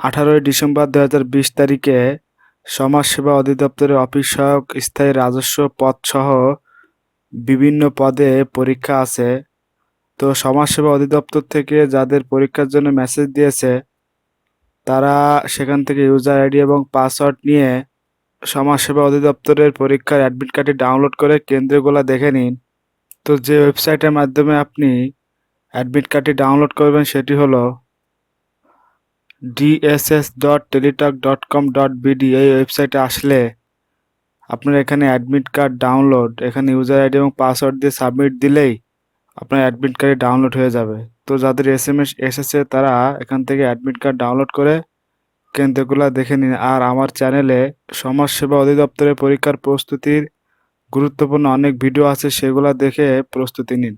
আঠারোই ডিসেম্বর দু বিশ তারিখে সমাজসেবা অধিদপ্তরের অফিস সহায়ক স্থায়ী রাজস্ব পদসহ বিভিন্ন পদে পরীক্ষা আছে। তো সমাজসেবা অধিদপ্তর থেকে যাদের পরীক্ষার জন্য মেসেজ দিয়েছে, তারা সেখান থেকে ইউজার আইডি এবং পাসওয়ার্ড নিয়ে সমাজসেবা অধিদপ্তরের পরীক্ষার অ্যাডমিট কার্ডটি ডাউনলোড করে কেন্দ্রগুলো দেখে নিন। তো যে ওয়েবসাইটের মাধ্যমে আপনি অ্যাডমিট কার্ডটি ডাউনলোড করবেন সেটি হলো DSS dot Teletalk dot com dot BD এই ওয়েবসাইটে আসলে আপনার এখানে অ্যাডমিট কার্ড ডাউনলোড এখানে ইউজার আইডি এবং পাসওয়ার্ড দিয়ে সাবমিট দিলেই আপনার অ্যাডমিট কার্ড ডাউনলোড হয়ে যাবে। তো যাদের এস এম এস এসেছে তারা এখান থেকে অ্যাডমিট কার্ড ডাউনলোড করে কেন্দ্রগুলো দেখে নিন। আর আমার চ্যানেলে সমাজসেবা অধিদপ্তরের পরীক্ষার প্রস্তুতির গুরুত্বপূর্ণ অনেক ভিডিও আছে, সেগুলো দেখে প্রস্তুতি নিন।